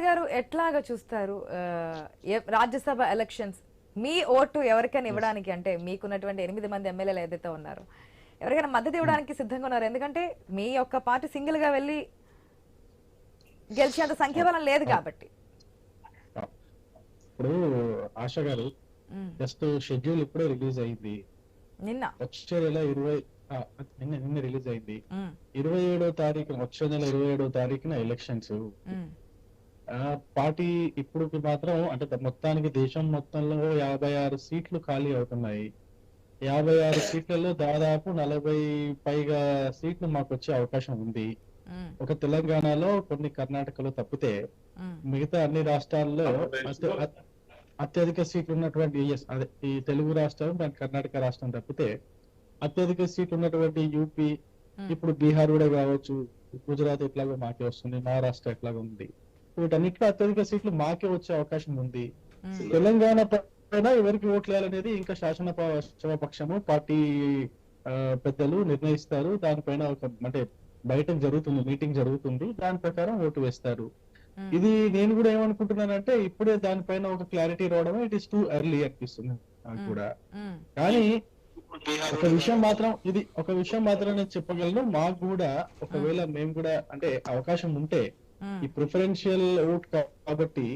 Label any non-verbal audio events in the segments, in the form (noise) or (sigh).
కుమార్ గారు ఎట్లాగా చూస్తారు రాజ్యసభ ఎలక్షన్స్ మీ ఓటు ఎవరికైనా ఇవ్వడానికి అంటే మీకున్నటువంటి ఎనిమిది మంది ఎమ్మెల్యేలు ఏదైతే ఉన్నారో ఎవరికైనా మద్దతు ఇవ్వడానికి సిద్ధంగా ఉన్నారు? ఎందుకంటే మీ యొక్క పార్టీ సింగిల్గా వెళ్ళి గెలిచేంత సంఖ్యాబలం లేదు కాబట్టి. ఇప్పుడు ఆశ గారు ఉమ్, జస్ట్ షెడ్యూల్ ఇప్పుడే రిలీజ్ అయింది. నిన్న? వచ్చే నెల ఇరవై నిన్న నిన్న రిలీజ్ అయింది. ఉమ్, ఇరవై ఏడో తారీఖు వచ్చే నెల ఇరవై ఏడో తారీఖున ఎలక్షన్స్ పార్టీ ఇప్పుడు మాత్రం అంటే మొత్తానికి దేశం మొత్తంలో యాభై ఆరు సీట్లు ఖాళీ అవుతున్నాయి. యాభై ఆరు సీట్లలో దాదాపు నలభై పైగా సీట్లు మాకు వచ్చే అవకాశం ఉంది. ఒక తెలంగాణలో కొన్ని కర్ణాటకలో తప్పితే మిగతా అన్ని రాష్ట్రాల్లో అత్య- అత్- అత్యధిక సీట్లు ఉన్నటువంటి అదే ఈ తెలుగు రాష్ట్రం దాని కర్ణాటక రాష్ట్రం తప్పితే అత్యధిక సీట్లు ఉన్నటువంటి యూపీ. ఇప్పుడు బీహార్ కూడా కావచ్చు గుజరాత్ ఎట్లాగో మాకే వస్తుంది మహారాష్ట్ర ఎట్లాగో ఉంది. వీటన్నిటిలో అత్యధిక సీట్లు మాకే వచ్చే అవకాశం ఉంది. ఉమ్, తెలంగాణ పైన ఎవరికి ఓట్లు వేయాలనేది ఇంకా శాసన పక్షము పార్టీ పెద్దలు నిర్ణయిస్తారు. దానిపైన ఒక అంటే బయట జరుగుతుంది మీటింగ్ జరుగుతుంది. దాని ప్రకారం ఓటు వేస్తారు. ఉమ్, ఇది నేను కూడా ఏమనుకుంటున్నానంటే ఇప్పుడే దానిపైన ఒక క్లారిటీ రావడం ఇట్ ఇస్ టూ ఎర్లీ అనిపిస్తుంది నాకు కూడా. కానీ ఒక విషయం మాత్రం ఇది ఒక విషయం మాత్రం నేను చెప్పగలను. మాకు కూడా ఒకవేళ మేము కూడా అంటే అవకాశం ఉంటే ఈ ప్రిఫరెన్షియల్ ఓట్ కాబట్టి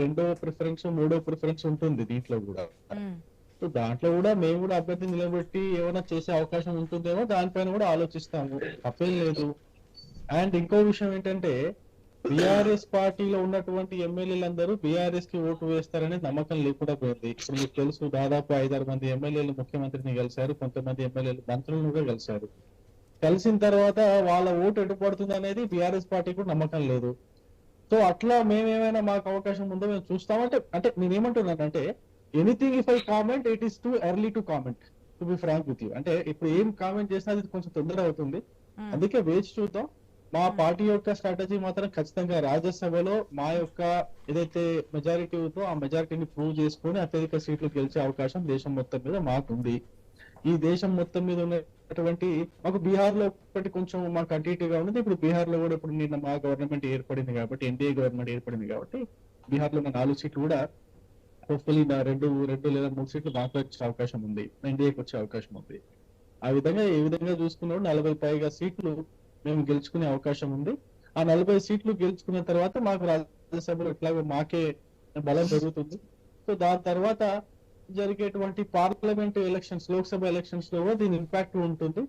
రెండో ప్రిఫరెన్స్ మూడో ప్రిఫరెన్స్ ఉంటుంది దీంట్లో కూడా. ఉమ్, సో దాంట్లో కూడా మేము కూడా అభ్యర్థి నిలబెట్టి ఏమైనా చేసే అవకాశం ఉంటుందేమో దానిపైన కూడా ఆలోచిస్తాము. తప్పేం లేదు. అండ్ ఇంకో విషయం ఏంటంటే బీఆర్ఎస్ పార్టీలో ఉన్నటువంటి ఎమ్మెల్యేలందరూ బీఆర్ఎస్కి ఓటు వేస్తారనే నమ్మకం లేకుండా పోయింది. ఇప్పుడు మీకు తెలుసు దాదాపు ఐదారు మంది ఎమ్మెల్యేలు ముఖ్యమంత్రిని కలిశారు కొంతమంది ఎమ్మెల్యేలు మంత్రులను కూడా కలిశారు. కలిసిన తర్వాత వాళ్ళ ఓటు ఎటు పడుతుంది అనేది బీఆర్ఎస్ పార్టీకి కూడా నమ్మకం లేదు. సో అట్లా మేమేమైనా మాకు అవకాశం ఉందో మేము చూస్తామంటే అంటే నేనేమంటున్నానంటే anything if I comment it is too early to comment to be frank with you అంటే ఇప్పుడు ఏం కామెంట్ చేసినా అది కొంచెం తొందర అవుతుంది. ఉమ్, అందుకే వేచి చూద్దాం. మా పార్టీ యొక్క స్ట్రాటజీ మాత్రం ఖచ్చితంగా రాజ్యసభలో మా యొక్క ఏదైతే మెజారిటీ ఉందో ఆ మెజారిటీని ప్రూవ్ చేసుకొని అత్యధిక సీట్లు గెలిచే అవకాశం దేశం మొత్తం మీద మాకుంది. ఈ దేశం మొత్తం మీద అటువంటి మాకు బీహార్లో ఒకటి కొంచెం మాకు అటు ఇటుగా ఉన్నది. ఇప్పుడు బీహార్లో కూడా ఇప్పుడు నిన్న మా గవర్నమెంట్ ఏర్పడింది కాబట్టి ఎన్డీఏ గవర్నమెంట్ ఏర్పడింది కాబట్టి బీహార్లో ఉన్న నాలుగు సీట్లు కూడా హోప్ఫుల్లీ రెండు రెండు లేదా మూడు సీట్లు మాకు వచ్చే అవకాశం ఉంది. ఎన్డీఏకి వచ్చే అవకాశం ఉంది. ఆ విధంగా ఏ విధంగా చూసుకున్నప్పుడు నలభై పైగా సీట్లు మేము గెలుచుకునే అవకాశం ఉంది. ఆ నలభై సీట్లు గెలుచుకున్న తర్వాత మాకు రాజ్యసభలో ఎట్లాగో మాకే బలం పెరుగుతుంది. సో దాని తర్వాత జరిగేటువంటి పార్లమెంట్ ఎలక్షన్స్ లోక్సభ ఎలక్షన్స్లో కూడా దీని ఇంపాక్ట్ ఉంటుంది.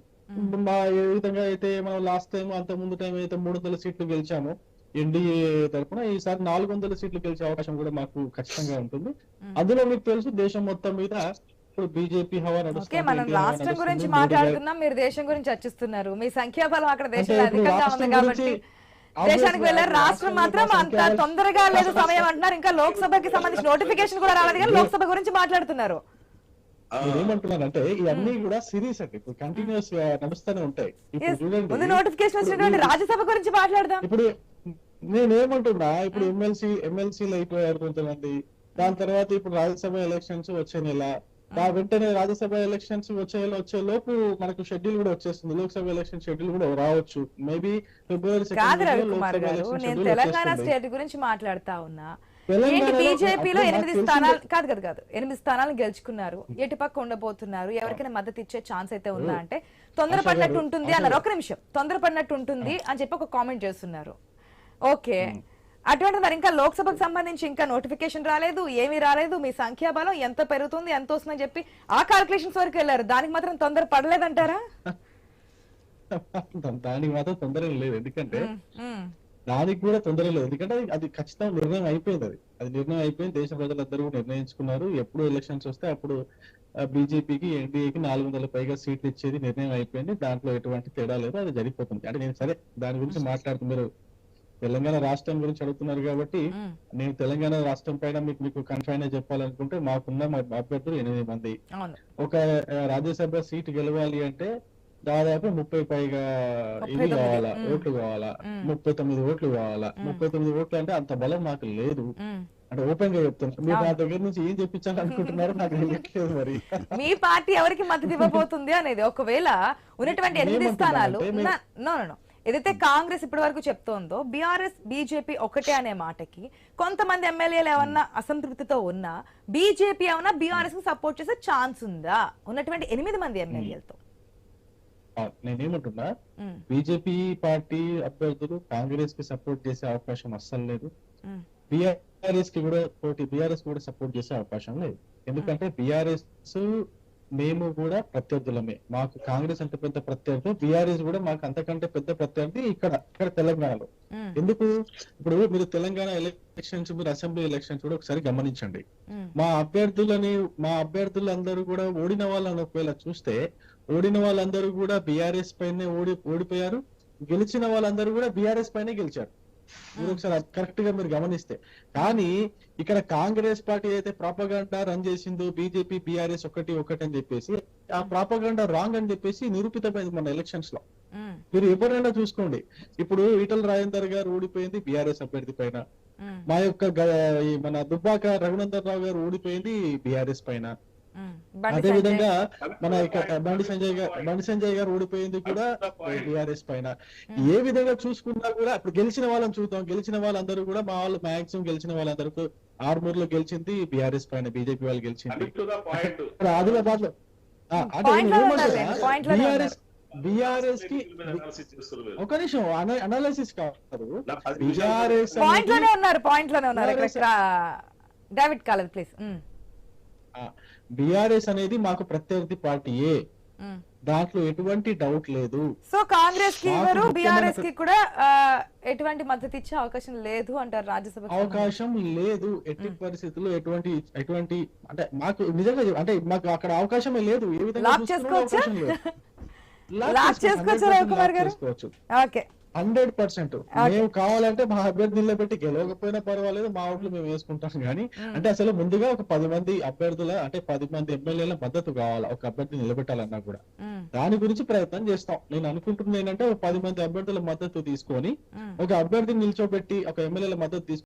ఏ విధంగా అయితే మనం లాస్ట్ టైం అంత ముందు టైం అయితే మూడు వందల సీట్లు గెలిచామో ఎన్డీఏ తరఫున ఈసారి నాలుగు వందల సీట్లు గెలిచే అవకాశం కూడా మాకు ఖచ్చితంగా ఉంటుంది. అందులో మీకు తెలుసు దేశం మొత్తం మీద ఇప్పుడు బీజేపీ హవా ఓకే నడుస్తుంది మనం ఇండియా హవా రాష్ట్రం గురించి మాట్లాడుతున్నాం మీరు దేశం గురించి చర్చిస్తున్నారు. మీ సంఖ్యాబలం అక్కడ దేశంలో అధికంగా ఉంది కాబట్టి దేశానికి వెళ్ళారు రాష్ట్రం మాత్రం అంత తొందరగా లేదు సమయం అంటున్నారు. ఇంకా లోక్సభకి సంబంధించిన నోటిఫికేషన్ కూడా రాలేదు కానీ లోక్సభ గురించి మాట్లాడుతున్నారు. నేను ఏమంటున్నానంటే ఇవన్నీ కూడా సిరీస్ అండి. ఇప్పుడు కంటిన్యూస్గా నడుస్తూనే ఉంటాయి. ఇప్పుడు నోటిఫికేషన్ వచ్చినటువంటి రాజ్యసభ గురించి మాట్లాడదాం. ఇప్పుడు నేనేమంటున్నా ఇప్పుడు ఎమ్మెల్సీ ఎమ్మెల్సీలు అయిపోయారు కొంతమంది దాని తర్వాత ఇప్పుడు రాజ్యసభ ఎలక్షన్స్ వచ్చే నెల. వెంటనే రాజ్యసభ ఎలక్షన్స్ వచ్చే వచ్చే లోపు మనకు షెడ్యూల్ కూడా వచ్చేస్తుంది. లోక్సభ ఎలక్షన్ షెడ్యూల్ కూడా రావచ్చు. మేబీ ఫిబ్రవరి కాదు రవికుమార్ గారు నేను తెలంగాణ. స్టేట్ గురించి మాట్లాడుతా ఉన్నా. బీజేపీలో ఎనిమిది స్థానాలు కాదు కాదు కాదు. ఎనిమిది స్థానాలు గెలుచుకున్నారు. ఎటు పక్క ఉండబోతున్నారు? ఎవరికైనా మద్దతు ఇచ్చే ఛాన్స్ అయితే ఉందా అంటే తొందరపడినట్టు ఉంటుంది అన్నారు. ఒక నిమిషం. తొందరపడినట్టు ఉంటుంది అని చెప్పి ఒక కామెంట్ చేస్తున్నారు. ఓకే. అటువంటి మరి ఇంకా లోక్సభకు సంబంధించి ఇంకా నోటిఫికేషన్ రాలేదు ఏమీ రాలేదు మీ సంఖ్యాబలం ఎంత పెరుగుతుంది ఎంత వస్తుందని చెప్పి ఆ కాల్కులేషన్స్ వరకు వెళ్ళారు. దానికి మాత్రం తొందర పడలేదంటారా? (laughs) దానికి మాత్రం తొందర లేదు. ఎందుకంటే దానికి కూడా తొందర లేదు. ఎందుకంటే అది- అది ఖచ్చితంగా నిర్ణయం అయిపోయింది అది. అది నిర్ణయం అయిపోయింది. దేశ ప్రజలందరూ కూడా నిర్ణయించుకున్నారు. ఎప్పుడు ఎలక్షన్స్ వస్తే అప్పుడు బీజేపీకి ఎన్డీఏకి నాలుగు వందల పైగా సీట్లు ఇచ్చేది నిర్ణయం అయిపోయింది. దాంట్లో ఎటువంటి తేడా లేదు. అది జరిగిపోతుంది. అంటే నేను సరే దాని గురించి మాట్లాడుతూ మీరు తెలంగాణ రాష్ట్రం గురించి అడుగుతున్నారు కాబట్టి నేను తెలంగాణ రాష్ట్రం పైన మీకు మీకు కన్ఫైన్ చెప్పాలనుకుంటే మాకున్న మా అభ్యర్థులు ఎనిమిది మంది ఒక రాజ్యసభ సీట్ గెలవాలి అంటే దాదాపు ముప్పై పైగా తొమ్మిది. కావాలా. ఓట్లు కావాలా. ముప్పై తొమ్మిది ఓట్లు కావాలా. ముప్పై తొమ్మిది ఓట్లు అంటే అంత బలం నాకు లేదు. అంటే ఓపెన్గా చెప్తున్నా మీరు నా. దగ్గర నుంచి ఏం చెప్పించాలి అనుకుంటున్నారు నాకు తెలియట్లేదు మరి మీ పార్టీ ఎవరికి మద్దతు ఇవ్వబోతుంది అనేది ఒకవేళ ఉన్నటువంటి ఎనిమిది స్థానాలు ఏదైతే కాంగ్రెస్ ఇప్పటి వరకు చెప్తోందో బీఆర్ఎస్ బీజేపీ ఒకటే అనే మాటకి కొంతమంది ఎమ్మెల్యేలు ఏమన్నా అసంతృప్తితో ఉన్నా బీజేపీ ఏమన్నా బీఆర్ఎస్కి సపోర్ట్ చేసే ఛాన్స్ ఉందా? ఉన్నటువంటి ఎనిమిది మంది ఎమ్మెల్యేలతో. నేనేమంటున్నా బీజేపీ పార్టీ అభ్యర్థులు కాంగ్రెస్కి సపోర్ట్ చేసే అవకాశం అస్సలు లేదు. బీఆర్ఎస్కి కూడా పోటీ బీఆర్ఎస్ కూడా సపోర్ట్ చేసే అవకాశం లేదు. ఎందుకంటే బీఆర్ఎస్ మేము కూడా ప్రత్యర్థులమే. మాకు కాంగ్రెస్ అంత పెద్ద ప్రత్యర్థి బీఆర్ఎస్ కూడా మాకు అంతకంటే పెద్ద ప్రత్యర్థి ఇక్కడ ఇక్కడ తెలంగాణలో. ఎందుకు? ఇప్పుడు మీరు తెలంగాణ ఎలక్షన్స్ మీరు అసెంబ్లీ ఎలక్షన్స్ కూడా ఒకసారి గమనించండి. మా అభ్యర్థులని మా అభ్యర్థులందరూ కూడా ఓడిన వాళ్ళని ఒకవేళ చూస్తే ఓడిన వాళ్ళందరూ కూడా బీఆర్ఎస్ పైనే ఓడి ఓడిపోయారు. గెలిచిన వాళ్ళందరూ కూడా బీఆర్ఎస్ పైనే గెలిచారు. మీరు ఒకసారి కరెక్ట్గా మీరు గమనిస్తే. కానీ ఇక్కడ కాంగ్రెస్ పార్టీ అయితే ప్రాపగాండా రన్ చేసిందో బీజేపీ బీఆర్ఎస్ ఒకటి ఒకటి అని చెప్పేసి ఆ ప్రాపగాండా రాంగ్ అని చెప్పేసి నిరూపితమైంది మన ఎలక్షన్స్లో. మీరు ఎవరైనా చూసుకోండి. ఇప్పుడు ఈటల రాజేందర్ గారు ఓడిపోయింది బీఆర్ఎస్ అభ్యర్థి పైన. మా యొక్క మన దుబ్బాక రఘునందన్ రావు గారు ఓడిపోయింది బీఆర్ఎస్ పైన. అదే. విధంగా మన ఇక్కడ బండి సంజయ్ గారు బండి సంజయ్ గారు ఓడిపోయింది కూడా బీఆర్ఎస్ పైన. ఏ విధంగా చూసుకున్నా కూడా ఇప్పుడు గెలిచిన వాళ్ళని చూద్దాం. గెలిచిన వాళ్ళందరూ కూడా మా వాళ్ళు మాక్సిమం గెలిచిన వాళ్ళందరూ ఆర్మూర్లో గెలిచింది బీఆర్ఎస్ పైన బీజేపీ వాళ్ళు గెలిచింది. ఆదిలాబాద్లో అంటే లోనే బీఆర్ఎస్ బీఆర్ఎస్కి ఒక నిమిషం అనాలిసిస్ కాదు. బీఆర్ఎస్ పాయింట్లోనే ఉన్నారు పాయింట్లోనే ఉన్నారు డేవిడ్ కాలేదు ప్లీజ్ బీఆర్ఎస్ అనేది మాకు ప్రత్యర్థి పార్టీయే. దాంట్లో ఎటువంటి డౌట్ లేదు సో కాంగ్రెస్కి ఇవ్వరు బీఆర్ఎస్కి కూడా ఎటువంటి మద్దతు ఇచ్చే అవకాశం లేదు అంటారు రాజ్యసభ అవకాశం లేదు ఎట్టి పరిస్థితుల్లో ఎటువంటి ఎటువంటి అంటే మాకు నిజంగా అంటే మాకు అక్కడ అవకాశమే లేదు ఏ విధంగా లాక్ చేసుకోవచ్చా? అవకాశం లేదు. లాక్ చేసుకోవచ్చా, 100% రవికుమార్ లాక్ గారు? చేసుకోవచ్చు ఓకే హండ్రెడ్ పర్సెంట్. మేము కావాలంటే మా అభ్యర్థి నిలబెట్టి గెలవకపోయినా పర్వాలేదు మా ఓట్లు మేము వేసుకుంటాం కానీ అంటే అసలు ముందుగా ఒక పది మంది అభ్యర్థుల అంటే పది మంది ఎమ్మెల్యేల మద్దతు కావాలా ఒక అభ్యర్థి నిలబెట్టాలన్నా కూడా. దాని గురించి ప్రయత్నం చేస్తాం. నేను అనుకుంటున్నా ఏంటంటే ఒక పది మంది అభ్యర్థుల మద్దతు తీసుకొని. ఒక అభ్యర్థిని నిల్చోబెట్టి ఒక ఎమ్మెల్యేల మద్దతు తీసుకొని